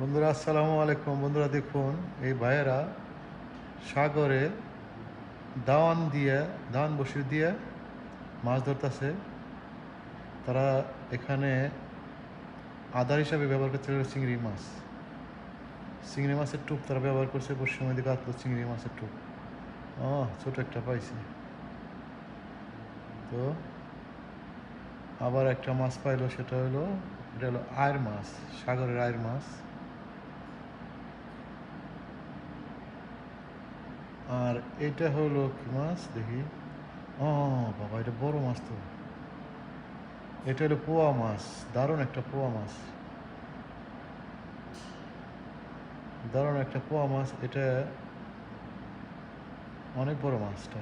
বন্ধুরা, আসসালামু আলাইকুম। বন্ধুরা, দেখুন, এই ভাইয়েরা সাগরে দাওয়ান দিয়ে দাওয়ান বসিয়ে দিয়ে মাছ ধরতেছে। তারা এখানে আদার হিসাবে ব্যবহার হলো চিংড়ি মাছ। চিংড়ি মাছের টুপ তারা ব্যবহার করছে, পশ্চিম দিকে আতলো চিংড়ি মাছের টুপ। ও ছোট একটা পাইছে। তো আবার একটা মাছ পাইলো, সেটা হলো, এটা হলো আয়ের মাছ, সাগরের আয়ের মাছ। আর এটা হলো কি মাছ দেখি? ও, বাবা, এটা বড় মাছ তো। এটা হলো পোয়া মাছ, দারুণ একটা পোয়া মাছ। দারুণ একটা পোয়া মাছ, এটা অনেক বড় মাছটা।